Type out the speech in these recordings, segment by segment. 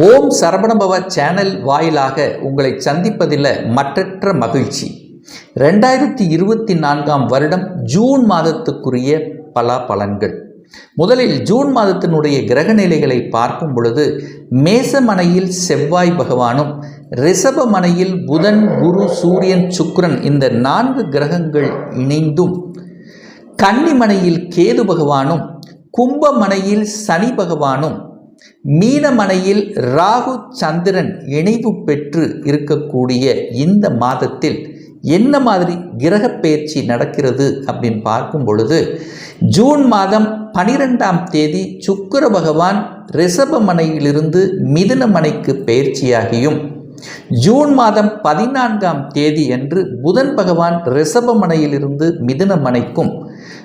ஓம் Saravanabhava channel வாயிலாக உங்களை சந்திப்பதில் மற்றற்ற மகிழ்ச்சி. ரெண்டாயிரத்தி இருபத்தி நான்காம் வருடம் ஜூன் மாதத்துக்குரிய பல பலன்கள் முதலில் ஜூன் மாதத்தினுடைய கிரக நிலைகளை பார்க்கும் பொழுது மேசமனையில் செவ்வாய் பகவானும் ரிஷபமனையில் புதன் குரு சூரியன் சுக்ரன் இந்த நான்கு கிரகங்கள் இணைந்தும் கன்னிமனையில் கேது பகவானும் கும்பமனையில் சனி பகவானும் மீனமனையில் ராகு சந்திரன் இணைவு பெற்று இருக்கக்கூடிய இந்த மாதத்தில் என்ன மாதிரி கிரக பயிற்சி நடக்கிறது அப்படின்னு பார்க்கும் பொழுது ஜூன் மாதம் பனிரெண்டாம் தேதி சுக்கிர பகவான் ரிஷபமனையிலிருந்து மிதுனமனைக்கு பயிற்சியாகியும் ஜூன் மாதம் பதினான்காம் தேதி அன்று புதன் பகவான் ரிஷபமனையிலிருந்து மிதுனமனைக்கும்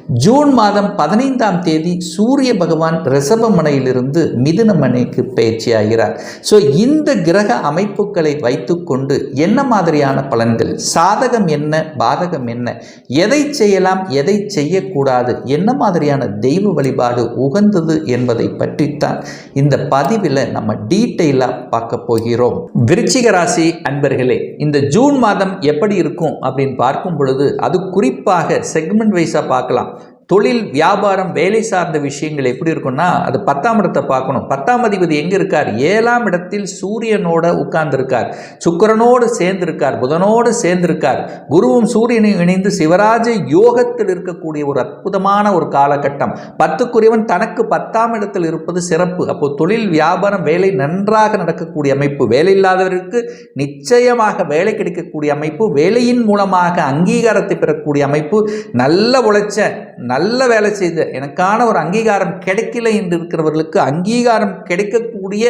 ஜூன் மாதம் பதினைந்தாம் தேதி சூரிய பகவான் ரிஷபமனையிலிருந்து மிதுனமனைக்கு பயிற்சியாகிறார் ஸோ இந்த கிரக அமைப்புகளை வைத்துக்கொண்டு என்ன மாதிரியான பலன்கள்? சாதகம் என்ன? பாதகம் என்ன? எதை செய்யலாம்? எதை செய்யக்கூடாது? என்ன மாதிரியான தெய்வ வழிபாடு உகந்தது என்பதை பற்றித்தான் இந்த பதிவில் நம்ம டீட்டெயிலாக பார்க்க போகிறோம். விருச்சிக ராசி அன்பர்களே இந்த ஜூன் மாதம் எப்படி இருக்கும் அப்படின்னு பார்க்கும் பொழுது அது குறிப்பாக செக்மெண்ட் வைஸாக பார்க்கலாம். தொழில் வியாபாரம் வேலை சார்ந்த விஷயங்கள் எப்படி இருக்கும்னா அது பத்தாம் இடத்தை பார்க்கணும். பத்தாம் அதிபதி எங்கே இருக்கார்? ஏழாம் இடத்தில் சூரியனோட உட்கார்ந்துருக்கார். சுக்கிரனோடு சேர்ந்திருக்கார். புதனோடு சேர்ந்திருக்கார். குருவும் சூரியனையும் இணைந்து சிவராஜ யோகத்தில் இருக்கக்கூடிய ஒரு அற்புதமான ஒரு காலகட்டம். பத்துக்குரியவன் தனக்கு பத்தாம் இடத்தில் இருப்பது சிறப்பு. அப்போ தொழில் வியாபாரம் வேலை நன்றாக நடக்கக்கூடிய அமைப்பு. வேலை இல்லாதவருக்கு நிச்சயமாக வேலை கிடைக்கக்கூடிய அமைப்பு. வேலையின் மூலமாக அங்கீகாரத்தை பெறக்கூடிய அமைப்பு. நல்ல உழைச்ச நல்ல வேலை செய்த எனக்கான ஒரு அங்கீகாரம் கிடைக்கல என்று இருக்கிறவர்களுக்கு அங்கீகாரம் கிடைக்கக்கூடிய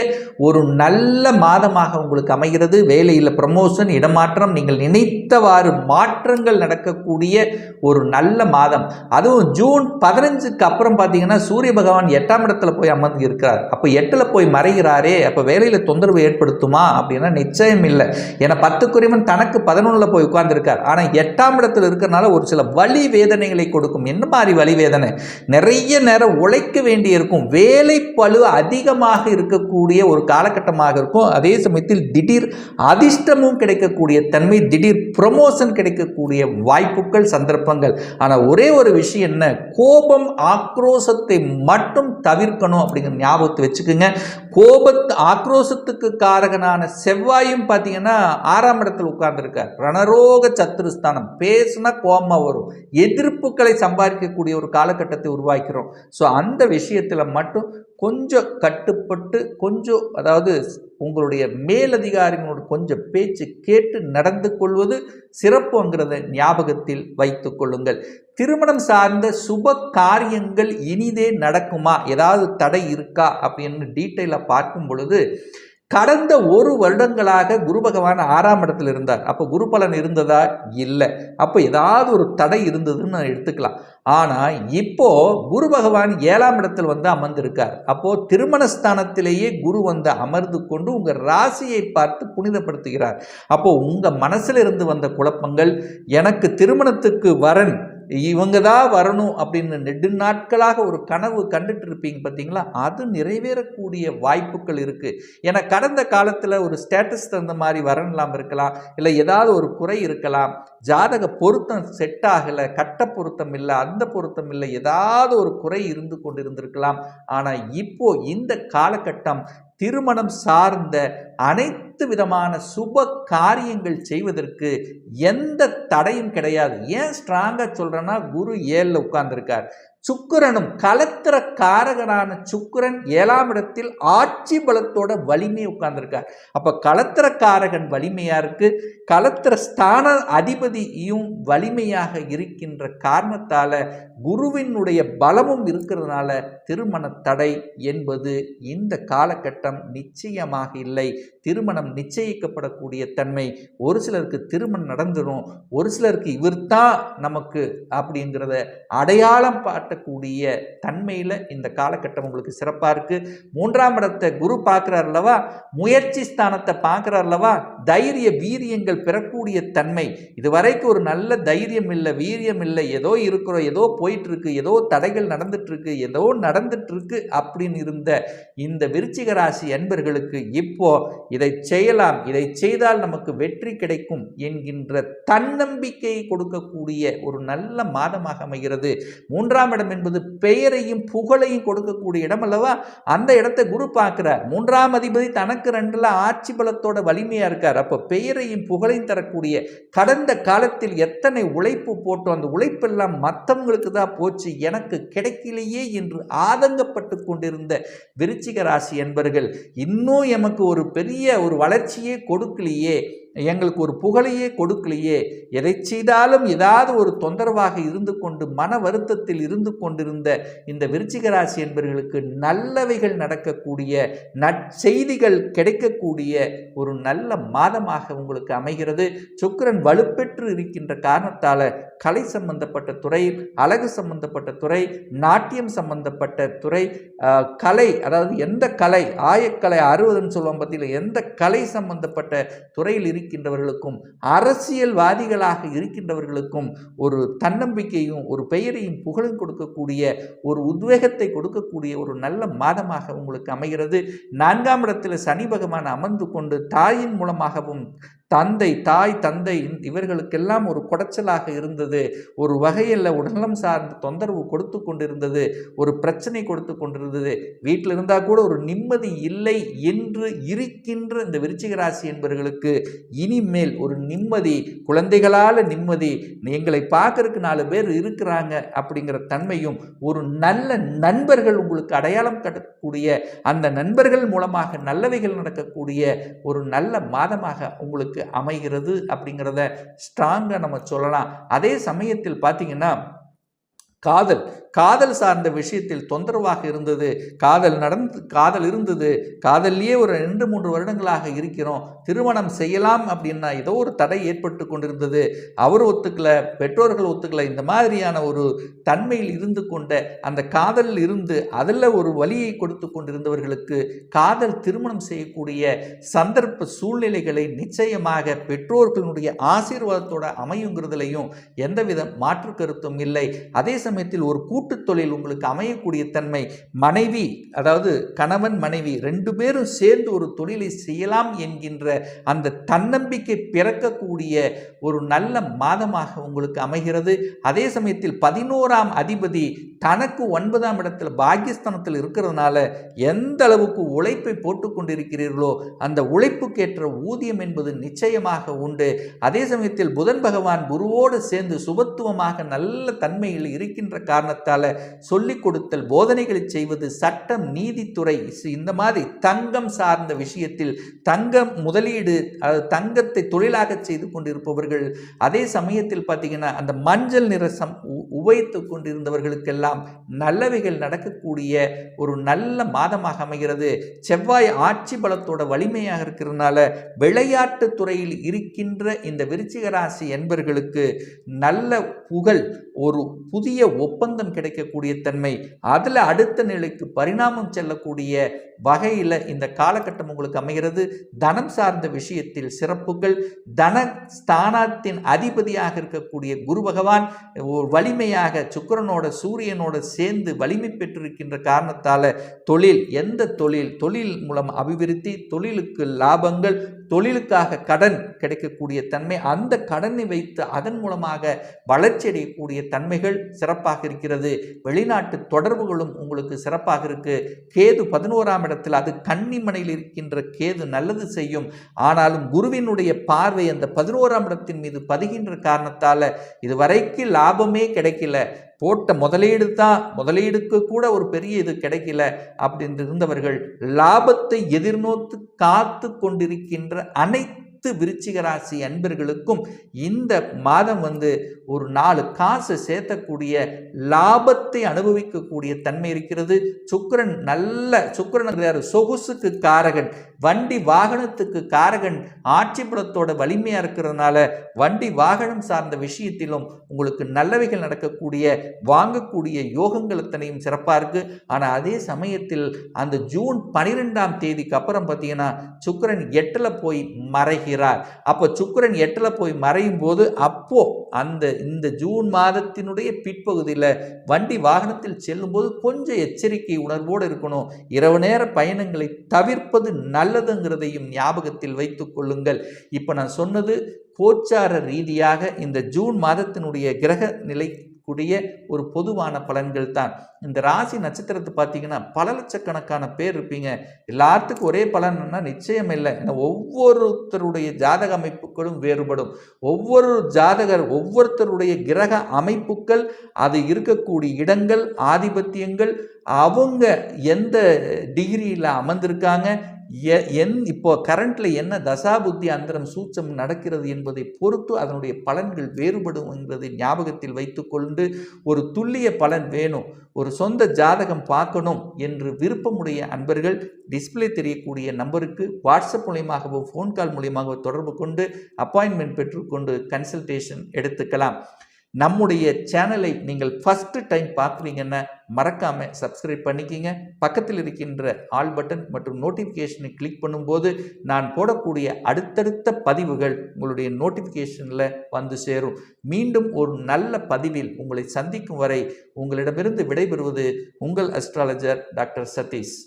ஒரு நல்ல மாதமாக உங்களுக்கு அமைகிறது. வேலையில் ப்ரமோஷன் இடமாற்றம் நீங்கள் நினைத்தவாறு மாற்றங்கள் நடக்கக்கூடிய ஒரு நல்ல மாதம். அதுவும் ஜூன் பதினஞ்சுக்கு அப்புறம் பார்த்தீங்கன்னா சூரிய பகவான் எட்டாம் இடத்துல போய் அமர்ந்து இருக்கிறார். அப்போ எட்டில் போய் மறைகிறாரே அப்போ வேலையில் தொந்தரவு ஏற்படுத்துமா அப்படின்னா நிச்சயம் இல்லை. ஏன்னா பத்துக்குரியவன் தனக்கு பதினொன்றில் போய் உட்கார்ந்துருக்கார். ஆனால் எட்டாம் இடத்துல இருக்கிறனால ஒரு சில வழி வேதனைகளை கொடுக்கும். என்ன மாதிரி வலி வேதனை நிறைய நேரம் உழைக்க வேண்டி இருக்கும் வேலை பழு அதிகமாக இருக்கக்கூடிய ஒரு காலகட்டமாக இருக்கும். அதே சமயத்தில் திடீர் அதிர்ஷ்டமும் கிடைக்கக்கூடிய தன்மை திடீர் ப்ரமோஷன் கிடைக்கக்கூடிய வாய்ப்புகள் சந்தர்ப்பங்கள். ஆனால் ஒரே ஒரு விஷயம் என்ன? கோபம் ஆக்ரோஷத்தை மட்டும் தவிர்க்கணும் அப்படிங்கிற ஞாபகத்தை வச்சுக்கோங்க. கோபத்து ஆக்ரோஷத்துக்கு காரகனான செவ்வாயும் பார்த்தீங்கன்னா ஆறாம் இடத்தில் உட்கார்ந்துருக்கார். ரணரோக சத்துருஸ்தானம் பேசுனா கோபமாக வரும். எதிர்ப்புகளை சம்பாதிக்கக்கூடிய ஒரு காலகட்டத்தை உருவாக்கிறோம். ஸோ அந்த விஷயத்தில் மட்டும் கொஞ்சம் கட்டுப்பட்டு கொஞ்சம் அதாவது உங்களுடைய மேலதிகாரிகளோட கொஞ்சம் பேச்சு கேட்டு நடந்து கொள்வது சிறப்புங்கிறத ஞாபகத்தில் வைத்து கொள்ளுங்கள். திருமணம் சார்ந்த சுப காரியங்கள் இனிதே நடக்குமா? ஏதாவது தடை இருக்கா? அப்படின்னு டீட்டெயிலாக பார்க்கும் பொழுது கடந்த ஒரு வருடங்களாக குரு பகவான் ஆறாம் இடத்துல இருந்தார். அப்போ குரு பலன் இருந்ததா? இல்லை. அப்போ ஏதாவது ஒரு தடை இருந்ததுன்னு நான் எடுத்துக்கலாம். ஆனால் இப்போ குரு பகவான் ஏழாம் இடத்தில் வந்து அமர்ந்திருக்கார். அப்போ திருமணஸ்தானத்திலேயே குரு வந்து அமர்ந்து கொண்டு உங்கள் ராசியை பார்த்து புனிதப்படுத்துகிறார். அப்போ உங்கள் மனசில் இருந்து வந்த குழப்பங்கள் எனக்கு திருமணத்துக்கு வரன் இவங்க தான் வரணும் அப்படின்னு நெடு நாட்களாக ஒரு கனவு கண்டுட்டு இருப்பீங்க பார்த்தீங்களா? அது நிறைவேறக்கூடிய வாய்ப்புகள் இருக்குது ஏன்னா கடந்த காலத்தில் ஒரு ஸ்டேட்டஸ் தகுந்த மாதிரி வரலாம் இருக்கலாம். இல்லை ஏதாவது ஒரு குறை இருக்கலாம். ஜாதக பொருத்தம் செட் ஆகலை கட்ட பொருத்தம் இல்லை அந்த பொருத்தம் இல்லை ஏதாவது ஒரு குறை இருந்து கொண்டு இருந்திருக்கலாம் ஆனால் இப்போ இந்த காலகட்டம் திருமணம் சார்ந்த அனைத்து விதமான சுப காரியங்கள் செய்வதற்கு எந்த தடையும் கிடையாது. ஏன் ஸ்ட்ராங்காக சொல்கிறேன்னா குரு ஏழில் உட்கார்ந்துருக்கார். சுக்கிரனும் கலத்திர காரகனான சுக்கிரன் ஏழாம் இடத்தில் ஆட்சி பலத்தோட வலிமை உட்கார்ந்துருக்கார். அப்போ கலத்திர காரகன் வலிமையாக இருக்கு? கலத்திர ஸ்தான அதிபதியும் வலிமையாக இருக்கின்ற காரணத்தால் குருவினுடைய பலமும் இருக்கிறதுனால திருமண தடை என்பது இந்த காலகட்டம் நிச்சயமாக இல்லை. திருமணம் நிச்சயிக்கப்படக்கூடிய தன்மை ஒரு சிலருக்கு திருமணம் நடந்துடும் ஒரு சிலருக்கு இவர் தான் நமக்கு அப்படிங்கிறத அடையாளம் பா காட்டக்கூடிய தன்மையில் இந்த காலகட்டம் உங்களுக்கு சிறப்பாக இருக்குது மூன்றாம் இடத்தை குரு பார்க்குறார் அல்லவா? முயற்சி ஸ்தானத்தை பார்க்குறார் அல்லவா? தைரிய வீரியங்கள் பெறக்கூடிய தன்மை. இதுவரைக்கும் ஒரு நல்ல தைரியம் இல்லை வீரியம் இல்லை. ஏதோ இருக்கிறோம் ஏதோ போயிட்டு இருக்கு ஏதோ தடைகள் நடந்துட்டு இருக்கு ஏதோ நடந்துட்டுருக்கு அப்படின்னு இருந்த இந்த விருச்சிக ராசி அன்பர்களுக்கு இப்போ இதை செய்யலாம். இதை செய்தால் நமக்கு வெற்றி கிடைக்கும் என்கின்ற தன்னம்பிக்கையை கொடுக்கக்கூடிய ஒரு நல்ல மாதமாக அமைகிறது. மூன்றாம் இடம் என்பது பெயரையும் புகழையும் கொடுக்கக்கூடிய இடம் அல்லவா? அந்த இடத்தை குரு பார்க்கிறார். மூன்றாம் அதிபதி தனக்கு ரெண்டுல ஆட்சி பலத்தோட வலிமையா இருக்கார். அப்போ பெயரையும் புகழையும் தரக்கூடிய கடந்த காலத்தில் எத்தனை உழைப்பு போட்டோம்? அந்த உழைப்பெல்லாம் மற்றவங்களுக்கு தான் போச்சு. எனக்கு கிடைக்கலையே என்று ஆதங்கப்பட்டு கொண்டிருந்த விருச்சிக ராசி என்பர்கள் இன்னும் எமக்கு ஒரு பெரிய ஒரு வளர்ச்சியே கொடுக்கலையே. எங்களுக்கு ஒரு புகழையே கொடுக்கலையே. எதை செய்தாலும் ஏதாவது ஒரு தொந்தரவாக இருந்து கொண்டு மன வருத்தத்தில் இருந்து கொண்டிருந்த இந்த விருச்சிக ராசி என்பவர்களுக்கு நல்லவைகள் நடக்கக்கூடிய நற்செய்திகள் கிடைக்கக்கூடிய ஒரு நல்ல மாதமாக உங்களுக்கு அமைகிறது. சுக்கரன் வலுப்பெற்று இருக்கின்ற காரணத்தால் கலை சம்பந்தப்பட்ட துறை அழகு சம்பந்தப்பட்ட துறை நாட்டியம் சம்பந்தப்பட்ட துறை கலை அதாவது எந்த கலை ஆயக்கலை அறுவதுன்னு சொல்லுவோம் பார்த்தீங்களா எந்த கலை சம்பந்தப்பட்ட துறையில் இருக்கின்றவர்களுக்கும் அரசியல்வாதிகளாக இருக்கின்றவர்களுக்கும் ஒரு தன்னம்பிக்கையும் ஒரு பெயரையும் புகழும் கொடுக்கக்கூடிய ஒரு உத்வேகத்தை கொடுக்கக்கூடிய ஒரு நல்ல மாதமாக உங்களுக்கு அமைகிறது. நான்காம் இடத்தில் சனி பகவான் அமர்ந்து கொண்டு தாயின் மூலமாகவும் தந்தை தாய் தந்தை இவர்களுக்கெல்லாம் ஒரு குடைச்சலாக இருந்தது. ஒரு வகையில் உடல்நலம் சார்ந்த தொந்தரவு கொடுத்து கொண்டிருந்தது. ஒரு பிரச்சனை கொடுத்து கொண்டிருந்தது. வீட்டில் இருந்தால் கூட ஒரு நிம்மதி இல்லை என்று இருக்கின்ற இந்த விருச்சிக ராசி என்பவர்களுக்கு இனிமேல் ஒரு நிம்மதி குழந்தைகளால் நிம்மதி எங்களை பார்க்கறதுக்கு நாலு பேர் இருக்கிறாங்க அப்படிங்கிற தன்மையும் ஒரு நல்ல நண்பர்கள் உங்களுக்கு அடையாளம் கட்டக்கூடிய அந்த நண்பர்கள் மூலமாக நல்லவைகள் நடக்கக்கூடிய ஒரு நல்ல மாதமாக உங்களுக்கு அமைகிறது அப்படிங்கிறத ஸ்ட்ராங்காக நம்ம சொல்லலாம். அதே சமயத்தில் பார்த்தீங்கன்னா காதல். காதல் சார்ந்த விஷயத்தில் தொந்தரவாக இருந்தது. காதல் நடந்து காதல் இருந்தது. காதல்லையே ஒரு ரெண்டு மூன்று வருடங்களாக இருக்கிறோம். திருமணம் செய்யலாம் அப்படின்னா ஏதோ ஒரு தடை ஏற்பட்டு கொண்டிருந்தது. அவர் ஒத்துக்கல பெற்றோர்கள் ஒத்துக்கல. இந்த மாதிரியான ஒரு தன்மையில் இருந்து கொண்ட அந்த காதலில் இருந்து அதில் ஒரு வழியை கொடுத்து கொண்டிருந்தவர்களுக்கு காதல் திருமணம் செய்யக்கூடிய சந்தர்ப்ப சூழ்நிலைகளை நிச்சயமாக பெற்றோர்களுடைய ஆசீர்வாதத்தோட அமையுங்கிறதுலையும் எந்தவித மாற்று கருத்தும் இல்லை. அதே சமயத்தில் ஒரு கூட்டு தொழில் உங்களுக்கு அமையக்கூடிய தன்மை மனைவி அதாவது கணவன் மனைவி ரெண்டு பேரும் சேர்ந்து ஒரு தொழிலை செய்யலாம் என்கின்ற அந்த தன்னம்பிக்கை பிறக்கக்கூடிய ஒரு நல்ல மாதமாக உங்களுக்கு அமைகிறது. அதே சமயத்தில் பதினோராம் அதிபதி தனக்கு ஒன்பதாம் இடத்தில் பாகிஸ்தானத்தில் இருக்கிறதுனால எந்த அளவுக்கு உழைப்பை போட்டுக்கொண்டிருக்கிறீர்களோ அந்த உழைப்புக்கேற்ற ஊதியம் என்பது நிச்சயமாக உண்டு. அதே சமயத்தில் புதன் பகவான் குருவோடு சேர்ந்து சுபத்துவமாக நல்ல தன்மையில் இருக்கின்ற காரணத்தை காரணத்தால் சொல்லிக் கொடுத்தல் போதனைகளை செய்வது சட்டம் நீதித்துறை இந்த மாதிரி தங்கம் சார்ந்த விஷயத்தில் தங்கம் முதலீடு அதாவது தங்கத்தை தொழிலாக செய்து கொண்டிருப்பவர்கள் அதே சமயத்தில் பார்த்தீங்கன்னா அந்த மஞ்சள் நிறசம் உ- உபயோகித்து கொண்டிருந்தவர்களுக்கெல்லாம் நல்லவைகள் நடக்கக்கூடிய ஒரு நல்ல மாதமாக அமைகிறது. செவ்வாய் ஆட்சி பலத்தோட வலிமையாக இருக்கிறதுனால விளையாட்டு துறையில் இருக்கின்ற இந்த விருச்சிக ராசி என்பர்களுக்கு நல்ல புகழ் ஒரு புதிய ஒப்பந்தம் கிடைக்கக்கூடிய தன்மை அதில் அடுத்த நிலைக்கு பரிணாமம் செல்லக்கூடிய வகையில் இந்த காலகட்டம் உங்களுக்கு அமைகிறது. தனம் சார்ந்த விஷயத்தில் சிறப்புகள் தன ஸ்தானத்தின் அதிபதியாக இருக்கக்கூடிய குரு பகவான் வலிமையாக சுக்கிரனோட சூரியனோட சேர்ந்து வலிமை பெற்றிருக்கின்ற காரணத்தால் தொழில் எந்த தொழில் தொழில் மூலம் அபிவிருத்தி தொழிலுக்கு லாபங்கள் தொழிலுக்காக கடன் கிடைக்கக்கூடிய தன்மை அந்த கடனை வைத்து அதன் மூலமாக வளர்ச்சி அடையக்கூடிய தன்மைகள் சிறப்பாக இருக்கிறது. வெளிநாட்டு தொடர்புகளும் உங்களுக்கு சிறப்பாக இருக்கு. கேது பதினோராம் இடத்தில் அது கன்னிமனையில் இருக்கின்ற கேது நல்லது செய்யும். ஆனாலும் குருவினுடைய பார்வை அந்த பதினோராம் இடத்தின் மீது பதிகின்ற காரணத்தால் இதுவரைக்கு லாபமே கிடைக்கல. போட்ட முதலீடு தான் முதலீடுக்கு கூட ஒரு பெரிய இது கிடைக்கல அப்படின்னு இருந்தவர்கள் லாபத்தை எதிர்நோத்து காத்து கொண்டிருக்கின்ற அனைத்து அனைத்து விருச்சிக ராசி அன்பர்களுக்கும் இந்த மாதம் வந்து ஒரு நாலு காசு சேர்த்தக்கூடிய லாபத்தை அனுபவிக்கக்கூடிய தன்மை இருக்கிறது. சுக்கிரன் நல்ல சுக்கிரன் சொகுசுக்கு காரகன். வண்டி வாகனத்துக்கு காரகன். ஆட்சி வலிமையாக இருக்கிறதுனால வண்டி வாகனம் சார்ந்த விஷயத்திலும் உங்களுக்கு நல்லவைகள் நடக்கக்கூடிய வாங்கக்கூடிய யோகங்கள் அத்தனையும் சிறப்பாக இருக்கு. ஆனால் அதே சமயத்தில் அந்த ஜூன் பனிரெண்டாம் தேதிக்கு அப்புறம் பார்த்தீங்கன்னா சுக்கிரன் எட்டில் போய் மறைகிறார் அப்போ சுக்கரன் எட்டில் போய் மறையும் போது அப்போ அந்த இந்த ஜூன் மாதத்தினுடைய பிற்பகுதியில் வண்டி வாகனத்தில் செல்லும்போது கொஞ்சம் எச்சரிக்கை உணர்வோடு இருக்கணும். இரவு நேர பயணங்களை தவிர்ப்பது நல்லதுங்கிறதையும் ஞாபகத்தில் வைத்துக் கொள்ளுங்கள். இப்போ நான் சொன்னது கோச்சார ரீதியாக இந்த ஜூன் மாதத்தினுடைய கிரக நிலை கூடிய ஒரு பொதுவான பலன்கள் தான் இந்த ராசி நட்சத்திரத்தை பார்த்தீங்கன்னா பல லட்சக்கணக்கான பேர் இருப்பீங்க. எல்லாத்துக்கும் ஒரே பலன்னா நிச்சயம் இல்லை. ஏன்னா ஒவ்வொருத்தருடைய ஜாதக அமைப்புகளும் வேறுபடும். ஒவ்வொரு ஜாதகர் ஒவ்வொருத்தருடைய கிரக அமைப்புகள் அது இருக்கக்கூடிய இடங்கள் ஆதிபத்தியங்கள் அவங்க எந்த டிகிரியில் அமர்ந்திருக்காங்க என் இப்போ கரண்ட்ல என்ன தசாபுத்தி அந்தரம் சூச்சம் நடக்கிறது என்பதை பொறுத்து அதனுடைய பலன்கள் வேறுபடும் என்பதை ஞாபகத்தில் வைத்துக்கொண்டு ஒரு துல்லிய பலன் வேணும். ஒரு சொந்த ஜாதகம் பார்க்கணும் என்று விருப்பமுடைய அன்பர்கள் டிஸ்ப்ளே தெரியக்கூடிய நம்பருக்கு வாட்ஸ்அப் மூலியமாகவோ ஃபோன் கால் மூலியமாகவோ தொடர்பு கொண்டு அப்பாயின்மெண்ட் பெற்றுக்கொண்டு கன்சல்டேஷன் எடுத்துக்கலாம். நம்முடைய சேனலை நீங்கள் ஃபஸ்ட்டு டைம் பார்க்குறீங்கன்னா மறக்காமல் சப்ஸ்கிரைப் பண்ணிக்கிங்க. பக்கத்தில் இருக்கின்ற ஆல் பட்டன் மற்றும் நோட்டிஃபிகேஷனை கிளிக் பண்ணும்போது நான் போடக்கூடிய அடுத்தடுத்த பதிவுகள் உங்களுடைய நோட்டிஃபிகேஷனில் வந்து சேரும். மீண்டும் ஒரு நல்ல பதிவில் உங்களை சந்திக்கும் வரை உங்களிடமிருந்து விடைபெறுவது உங்கள் அஸ்ட்ராலஜர் டாக்டர் சதீஷ்.